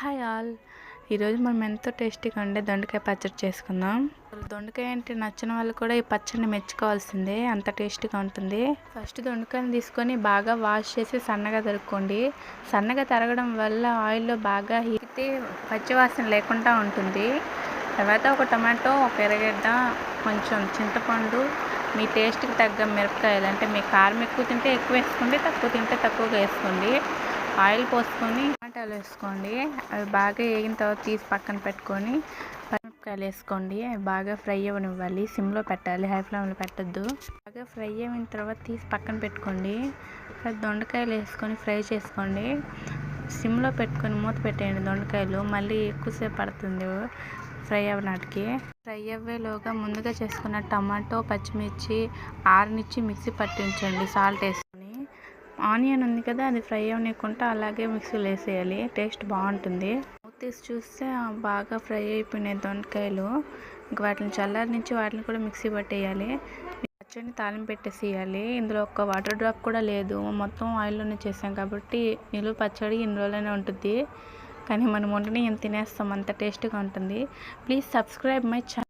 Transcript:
Hi all. ఈరోజు మనం ఎంతో టేస్టీగా ఉండే దొండకాయ పచ్చడి చేసుకుందాం. దొండకాయ అంటే నచ్చిన వాళ్ళు కూడా ఈ పచ్చడిని మెచ్చుకోవాల్సిందే. అంత టేస్టీగా ఉంటుంది. ఫస్ట్ దొండకాయని తీసుకొని బాగా వాష్ చేసి సన్నగా తరుక్కోండి. సన్నగా తరగడం వల్ల ఆయిల్లో బాగా హీతే పచ్చివాసన లేకుండా ఉంటుంది. తర్వాత ఒక టమాటో ఒక ఎర్రగడ్డ కొంచెం చింతపండు మీ టేస్ట్కి తగ్గ మిరపకాయలు అంటే మీ కారం ఎక్కువ తింటే ఎక్కువ వేసుకోండి తక్కువ తింటే తక్కువగా వేసుకోండి. ఆయిల్ పోసుకొని టమాటాలు వేసుకోండి. అవి బాగా వేగిన తర్వాత తీసి పక్కన పెట్టుకొని పచ్చిమిరపకాయలు వేసుకోండి. అవి బాగా ఫ్రై అవ్వనివ్వాలి. సిమ్లో పెట్టాలి. హై ఫ్లేమ్లో పెట్టద్దు. బాగా ఫ్రై అయిన తర్వాత తీసి పక్కన పెట్టుకోండి. దొండకాయలు వేసుకొని ఫ్రై చేసుకోండి. సిమ్లో పెట్టుకొని మూత పెట్టేయండి దొండకాయలు. మళ్ళీ ఎక్కువసేపు పడుతుంది ఫ్రై అవ్వనాటికి ఫ్రై అవ్వేలోగా ముందుగా చేసుకున్న టమాటో పచ్చిమిర్చి ఆరునిచ్చి మిక్సీ పట్టించండి. సాల్ట్ వేసి ఆనియన్ ఉంది కదా అది ఫ్రై అవ్వనీయకుండా అలాగే మిక్సీలో వేసేయాలి. టేస్ట్ బాగుంటుంది. మూత తీసి చూస్తే బాగా ఫ్రై అయిపోయినాయి దొండకాయలు. ఇంక వాటిని చల్లారి నుంచి వాటిని కూడా మిక్సీ పట్టేయాలి. పచ్చడిని తాలింపు పెట్టేసేయాలి. ఇందులో ఒక్క వాటర్ డ్రాప్ కూడా లేదు. మొత్తం ఆయిల్లోనే చేసాం కాబట్టి నిలువ పచ్చడి ఇన్ని రోజులనే ఉంటుంది. కానీ మనం వంటనే ఏం తినేస్తాం అంత టేస్ట్గా ఉంటుంది. Please subscribe my channel